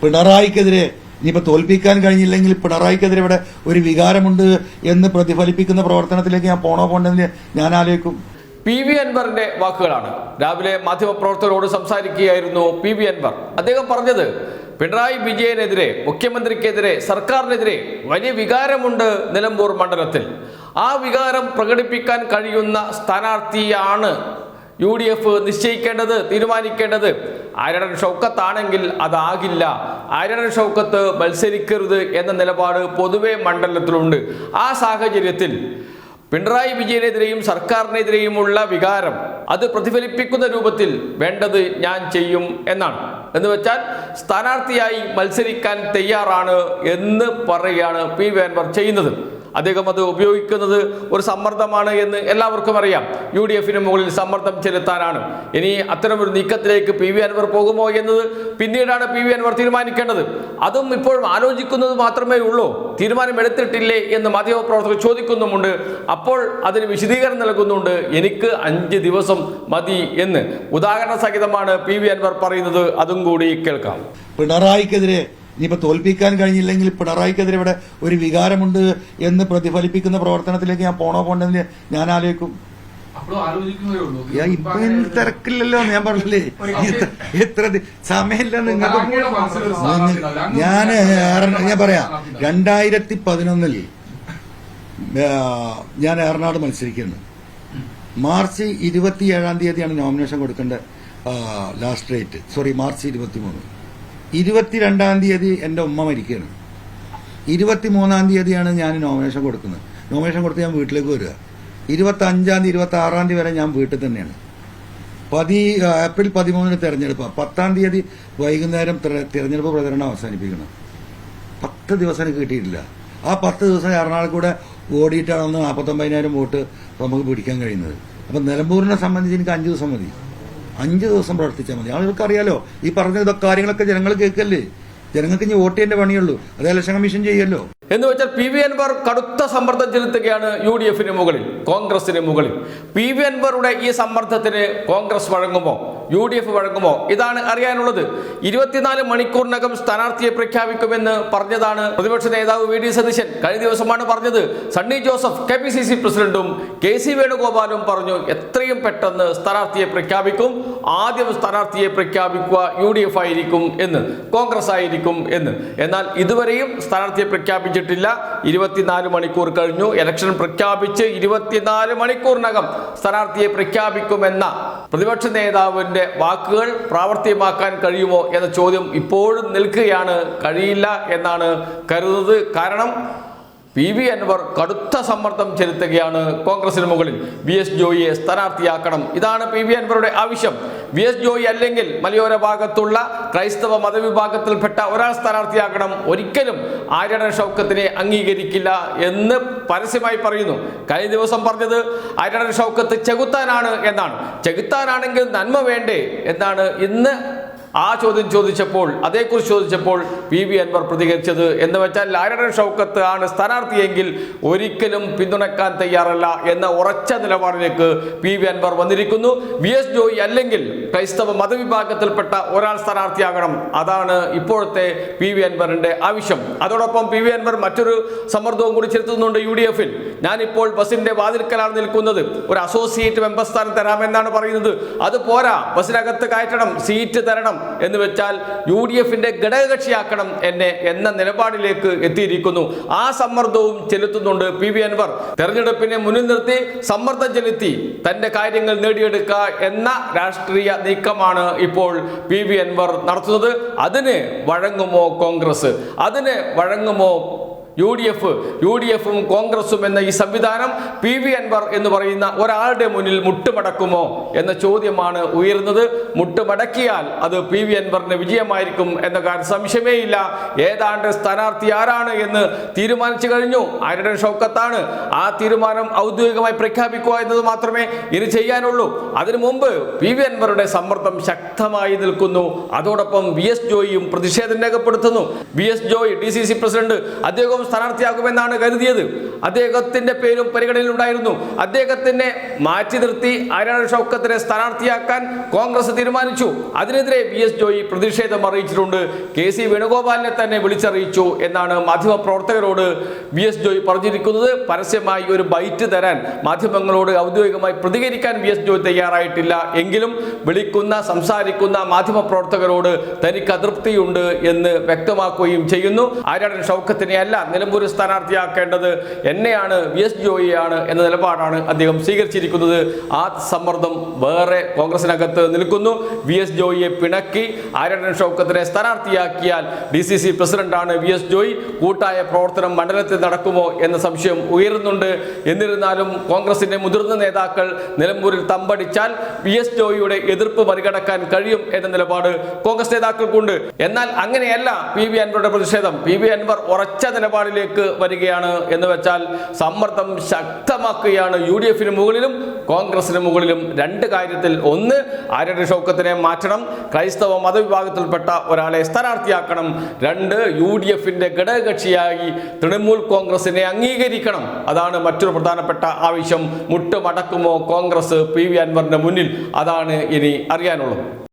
പിണറായിക്കെതിരെ ഇനിയിപ്പോൾ തോൽപ്പിക്കാൻ കഴിഞ്ഞില്ലെങ്കിൽ പിണറായിക്കെതിരെ ഇവിടെ ഒരു വികാരമുണ്ട് എന്ന് പ്രതിഫലിപ്പിക്കുന്ന പ്രവർത്തനത്തിലേക്ക് ഞാൻ പോണോ പോണ്ടെന്ന് ഞാൻ ആലോചിക്കും. പി വി അൻവറിന്റെ വാക്കുകളാണ്. രാവിലെ മാധ്യമപ്രവർത്തകരോട് സംസാരിക്കുകയായിരുന്നു പി വി അൻവർ. അദ്ദേഹം പറഞ്ഞത് പിണറായി വിജയനെതിരെ മുഖ്യമന്ത്രിക്കെതിരെ സർക്കാരിനെതിരെ വലിയ വികാരമുണ്ട് നിലമ്പൂർ മണ്ഡലത്തിൽ. ആ വികാരം പ്രകടിപ്പിക്കാൻ കഴിയുന്ന സ്ഥാനാർത്ഥിയാണ് യു ഡി എഫ് നിശ്ചയിക്കേണ്ടത് തീരുമാനിക്കേണ്ടത്. ആര്യടൻ ഷൗക്കത്താണെങ്കിൽ അതാകില്ല. ആര്യടൻ ഷൗക്കത്ത് മത്സരിക്കരുത് എന്ന നിലപാട് പൊതുവെ മണ്ഡലത്തിലുണ്ട്. ആ സാഹചര്യത്തിൽ പിണറായി വിജയനെതിരെയും സർക്കാരിനെതിരെയുമുള്ള വികാരം അത് പ്രതിഫലിപ്പിക്കുന്ന രൂപത്തിൽ വേണ്ടത് ഞാൻ ചെയ്യും എന്നാണ്. എന്ന് വെച്ചാൽ സ്ഥാനാർത്ഥിയായി മത്സരിക്കാൻ തയ്യാറാണ് എന്ന് പറയുകയാണ് പി. വേൻവർ ചെയ്യുന്നത്. അദ്ദേഹം അത് ഉപയോഗിക്കുന്നത് ഒരു സമ്മർദ്ദമാണ് എന്ന് എല്ലാവർക്കും അറിയാം. യു ഡി എഫിന് മുകളിൽ സമ്മർദ്ദം ചെലുത്താനാണ്. ഇനി അത്തരമൊരു നീക്കത്തിലേക്ക് പി വി അൻവർ പോകുമോ എന്നത് പിന്നീടാണ് പി വി അൻവർ തീരുമാനിക്കേണ്ടത്. അതും ഇപ്പോഴും ആലോചിക്കുന്നത് മാത്രമേ ഉള്ളൂ. തീരുമാനമെടുത്തിട്ടില്ലേ എന്ന് മാധ്യമപ്രവർത്തകർ ചോദിക്കുന്നുമുണ്ട്. അപ്പോൾ അതിന് വിശദീകരണം നൽകുന്നുണ്ട്. എനിക്ക് അഞ്ച് ദിവസം മതി എന്ന്. ഉദാഹരണ സഹിതമാണ് പി വി അൻവർ പറയുന്നത്. അതും കൂടി കേൾക്കാം. പിണറായിക്കെതിരെ ഇനിയിപ്പോൾ തോൽപ്പിക്കാൻ കഴിഞ്ഞില്ലെങ്കിൽ പിണറായിക്കെതിരെ ഇവിടെ ഒരു വികാരമുണ്ട് എന്ന് പ്രതിഫലിപ്പിക്കുന്ന പ്രവർത്തനത്തിലേക്ക് ഞാൻ പോണോ പോണ്ടെന്ന് ഞാൻ ആലോചിക്കും. ഇപ്പൊ തിരക്കില്ലല്ലോ ഞാൻ പറഞ്ഞില്ലേ? എത്ര സമയമില്ല നിങ്ങൾക്ക്. അങ്ങ് ഞാൻ ഞാൻ പറയാം. രണ്ടായിരത്തി പതിനൊന്നിൽ ഞാൻ ഏറനാട് മത്സരിക്കുന്നു. മാർച്ച് ഇരുപത്തിയേഴാം തീയതിയാണ് നോമിനേഷൻ കൊടുക്കേണ്ട ലാസ്റ്റ് ഡേറ്റ്. സോറി മാർച്ച് ഇരുപത്തി മൂന്ന് ഇരുപത്തിരണ്ടാം തീയതി എന്റെ ഉമ്മ മരിക്കുകയാണ്. ഇരുപത്തി മൂന്നാം തീയതിയാണ് ഞാൻ നോമിനേഷൻ കൊടുക്കുന്നത്. നോമിനേഷൻ കൊടുത്ത് ഞാൻ വീട്ടിലേക്ക് വരിക. ഇരുപത്തി അഞ്ചാം തീയതി ഇരുപത്തി ആറാം തീയതി വരെ ഞാൻ വീട്ടിൽ തന്നെയാണ്. പതി ഏപ്രിൽ പതിമൂന്നിന് തിരഞ്ഞെടുപ്പ്. പത്താം തീയതി വൈകുന്നേരം തിരഞ്ഞെടുപ്പ് പ്രചരണം അവസാനിപ്പിക്കണം. പത്ത് ദിവസം കിട്ടിയിട്ടില്ല. ആ പത്ത് ദിവസം എറണാകുളക്കൂടെ ഓടിയിട്ടാണ് ഒന്ന് നാൽപ്പത്തൊമ്പതിനായിരം വോട്ട് നമുക്ക് പിടിക്കാൻ കഴിയുന്നത്. അപ്പം നിലമ്പൂരിനെ സംബന്ധിച്ച് എനിക്ക് അഞ്ച് ദിവസം മതി. അഞ്ച് ദിവസം പ്രവർത്തിച്ചാൽ മതി. ആളുകൾക്ക് അറിയാലോ ഈ പറഞ്ഞ കാര്യങ്ങളൊക്കെ ജനങ്ങൾ കേൾക്കല്ലേ? ജനങ്ങൾക്ക് ഇനി വോട്ട് ചെയ്യേണ്ട പണിയുള്ളൂ. അത് ഇലക്ഷൻ കമ്മീഷൻ ചെയ്യല്ലോ എന്ന് വെച്ചാൽ പി വി അൻവർ കടുത്ത സമ്മർദ്ദം ചെലുത്തുകയാണ് യു ഡി എഫിന് മുകളിൽ കോൺഗ്രസിന് മുകളിൽ. പി വി അൻവറുടെ ഈ സമ്മർദ്ദത്തിന് കോൺഗ്രസ് വഴങ്ങുമോ? യു ഡി എഫ് വഴങ്ങുമോ? ഇതാണ് അറിയാനുള്ളത്. ഇരുപത്തിനാല് മണിക്കൂറിനകം സ്ഥാനാർത്ഥിയെ പ്രഖ്യാപിക്കുമെന്ന് പറഞ്ഞതാണ് പ്രതിപക്ഷ നേതാവ് വി ഡി സതീശൻ. കഴിഞ്ഞ ദിവസമാണ് പറഞ്ഞത്. Sunny Joseph K P C C പ്രസിഡന്റും കെ സി വേണുഗോപാലും പറഞ്ഞു എത്രയും പെട്ടെന്ന് സ്ഥാനാർത്ഥിയെ പ്രഖ്യാപിക്കും. ആദ്യം സ്ഥാനാർത്ഥിയെ പ്രഖ്യാപിക്കുക യു ഡി എഫ് ആയിരിക്കും എന്ന് കോൺഗ്രസ് ആയിരിക്കും എന്ന്. എന്നാൽ ഇതുവരെയും സ്ഥാനാർത്ഥിയെ പ്രഖ്യാപിച്ചിട്ടില്ല ഇരുപത്തിനാല് മണിക്കൂർ കഴിഞ്ഞു. ഇലക്ഷൻ പ്രഖ്യാപിച്ച് ഇരുപത്തിനാല് മണിക്കൂറിനകം സ്ഥാനാർത്ഥിയെ പ്രഖ്യാപിക്കുമെന്ന പ്രതിപക്ഷ നേതാവിന്റെ വാക്കുകൾ പ്രാവർത്തികമാക്കാൻ കഴിയുമോ എന്ന ചോദ്യം ഇപ്പോഴും നിൽക്കുകയാണ്. കഴിയില്ല എന്നാണ് കരുതുന്നത്. കാരണം പി വി അൻവർ കടുത്ത സമ്മർദ്ദം ചെലുത്തുകയാണ് കോൺഗ്രസിന് മുകളിൽ. വി എസ് ജോയിയെ സ്ഥാനാർത്ഥിയാക്കണം. ഇതാണ് പി വി അൻവറുടെ ആവശ്യം. വി എസ് ജോയി അല്ലെങ്കിൽ മലയോര ഭാഗത്തുള്ള ക്രൈസ്തവ മതവിഭാഗത്തിൽപ്പെട്ട ഒരാൾ സ്ഥാനാർത്ഥിയാകണം ഒരിക്കലും ആര്യടൻ ഷൗക്കത്തിനെ അംഗീകരിക്കില്ല എന്ന് പരസ്യമായി പറയുന്നു. കഴിഞ്ഞ ദിവസം പറഞ്ഞത് ആര്യടൻ ഷൗക്കത്ത് ചെകുത്താനാണ് എന്നാണ്. ചെകുത്താനാണെങ്കിൽ നന്മ വേണ്ടേ എന്നാണ് ഇന്ന് ആ ചോദ്യം ചോദിച്ചപ്പോൾ അതേക്കുറിച്ച് ചോദിച്ചപ്പോൾ പി വി അൻവർ പ്രതികരിച്ചത് എന്ന് വെച്ചാൽ ലാരടൻ ഷൗക്കത്ത് ആണ് സ്ഥാനാർത്ഥിയെങ്കിൽ ഒരിക്കലും പിന്തുണക്കാൻ തയ്യാറല്ല എന്ന ഉറച്ച നിലപാടിലേക്ക് പി വി അൻവർ വന്നിരിക്കുന്നു. വി എസ് ജോയി അല്ലെങ്കിൽ ക്രൈസ്തവ മതവിഭാഗത്തിൽപ്പെട്ട ഒരാൾ സ്ഥാനാർത്ഥിയാകണം. അതാണ് ഇപ്പോഴത്തെ പി വി അൻവറിന്റെ ആവശ്യം. അതോടൊപ്പം പി വി അൻവർ മറ്റൊരു സമ്മർദ്ദവും കൂടി ചെലുത്തുന്നുണ്ട് യു ഡി എഫിൽ. ഞാനിപ്പോൾ ബസിന്റെ വാതിൽക്കലാണ് നിൽക്കുന്നത്. ഒരു അസോസിയേറ്റ് മെമ്പർ സ്ഥാനം തരാമെന്നാണ് പറയുന്നത്. അത് പോരാ. ബസ്സിനകത്ത് കയറ്റണം. സീറ്റ് തരണം. എന്ന് വെച്ചാൽ യു ഡി എഫിന്റെ ഘടകകക്ഷിയാക്കണം എന്നെ എന്ന നിലപാടിലേക്ക് എത്തിയിരിക്കുന്നു. ആ സമ്മർദ്ദവും ചെലുത്തുന്നുണ്ട് പി വി അൻവർ. തെരഞ്ഞെടുപ്പിനെ മുന്നിൽ നിർത്തി സമ്മർദ്ദം ചെലുത്തി തന്റെ കാര്യങ്ങൾ നേടിയെടുക്കുക എന്ന രാഷ്ട്രീയ നീക്കമാണ് ഇപ്പോൾ പി വി അൻവർ നടത്തുന്നത്. അതിന് വഴങ്ങുമോ കോൺഗ്രസ്? അതിന് വഴങ്ങുമോ U D F U D എഫും കോൺഗ്രസും എന്ന ഈ സംവിധാനം പി വി അൻവർ എന്ന് പറയുന്ന ഒരാളുടെ മുന്നിൽ മുട്ടുമടക്കുമോ എന്ന ചോദ്യമാണ് ഉയരുന്നത്. മുട്ടുമടക്കിയാൽ അത് പി വി അൻവറിന് വിജയമായിരിക്കും എന്ന കാര്യം സംശയമേയില്ല. ഏതാണ്ട് സ്ഥാനാർത്ഥി ആരാണ് എന്ന് തീരുമാനിച്ചു കഴിഞ്ഞു. ആരുടെ ഷൗക്കത്താണ്? ആ തീരുമാനം ഔദ്യോഗികമായി പ്രഖ്യാപിക്കുക എന്നത് മാത്രമേ ഇനി ചെയ്യാനുള്ളൂ. അതിനു മുമ്പ് പി വി അൻവറുടെ സമ്മർദ്ദം ശക്തമായി നിൽക്കുന്നു. അതോടൊപ്പം വി എസ് ജോയിയും പ്രതിഷേധം രേഖപ്പെടുത്തുന്നു. V S Joy D C C president അദ്ദേഹവും സ്ഥാനാർത്ഥിയാകുമെന്നാണ് കരുതിയത്. അദ്ദേഹത്തിന്റെ പേരും പരിഗണനയിലുണ്ടായിരുന്നു. അദ്ദേഹത്തിനെ മാറ്റി നിർത്തി ആര്യാടൻ ഷൗക്കത്തിനെ സ്ഥാനാർത്ഥിയാക്കാൻ കോൺഗ്രസ് തീരുമാനിച്ചു. അതിനെതിരെ വി എസ് ജോയി പ്രതിഷേധം അറിയിച്ചിട്ടുണ്ട്. കെ സി വേണുഗോപാലിനെ തന്നെ വിളിച്ചറിയിച്ചു എന്നാണ് മാധ്യമപ്രവർത്തകരോട് വി എസ് ജോയി പറഞ്ഞിരിക്കുന്നത്. പരസ്യമായി ഒരു ബൈറ്റ് തരാൻ മാധ്യമങ്ങളോട് ഔദ്യോഗികമായി പ്രതികരിക്കാൻ വി എസ് ജോയി തയ്യാറായിട്ടില്ല എങ്കിലും വിളിക്കുന്ന സംസാരിക്കുന്ന മാധ്യമപ്രവർത്തകരോട് തനിക്ക് അതൃപ്തിയുണ്ട് എന്ന് വ്യക്തമാക്കുകയും ചെയ്യുന്നു. ആരാടൻ ഷൗക്കത്തിനെ അല്ല നിലമ്പൂർ സ്ഥാനാർത്ഥിയാക്കേണ്ടത് എന്നെയാണ് വി എസ് ജോയിയാണ് എന്ന നിലപാടാണ് അദ്ദേഹം സ്വീകരിച്ചിരിക്കുന്നത്. ആ സമ്മർദ്ദം വേറെ കോൺഗ്രസിനകത്ത് നിൽക്കുന്നു. വി എസ് ജോയിയെ പിണക്കി ആരണ്യൻ ഷൗക്കത്തിനെ സ്ഥാനാർത്ഥിയാക്കിയാൽ ഡി സി സി പ്രസിഡന്റാണ് വി എസ് ജോയി. കൂട്ടായ പ്രവർത്തനം മണ്ഡലത്തിൽ നടക്കുമോ എന്ന സംശയം ഉയരുന്നുണ്ട്. എന്നിരുന്നാലും കോൺഗ്രസിന്റെ മുതിർന്ന നേതാക്കൾ നിലമ്പൂരിൽ തമ്പടിച്ചാൽ വി എസ് ജോയിയുടെ എതിർപ്പ് മറികടക്കാൻ കഴിയും എന്ന നിലപാട് കോൺഗ്രസ് നേതാക്കൾക്കുണ്ട്. എന്നാൽ അങ്ങനെയല്ല പി വി അൻവറുടെ പ്രതിഷേധം. പി വി അൻവർ ഉറച്ച നിലപാടിലേക്ക് വരികയാണ് എന്ന് വെച്ചാൽ സമ്മർദ്ദം ശക്തമാക്കുകയാണ് യു ഡി എഫിന് മുകളിലും കോൺഗ്രസിന് മുകളിലും രണ്ട് കാര്യത്തിൽ. ഒന്ന് ആര്യ ഷൗക്കത്തിനെ മാറ്റണം. ക്രൈസ്തവ മതവിഭാഗത്തിൽപ്പെട്ട ഒരാളെ സ്ഥാനാർത്ഥിയാക്കണം. രണ്ട് യു ഡി എഫിന്റെ ഘടകകക്ഷിയായി തൃണമൂൽ കോൺഗ്രസിനെ അംഗീകരിക്കണം. അതാണ് മറ്റൊരു പ്രധാനപ്പെട്ട ആവശ്യം. മുട്ടുമടക്കുമോ കോൺഗ്രസ് പി വി അൻവറിന്റെ മുന്നിൽ? അതാണ് ഇനി അറിയാനുള്ളത്.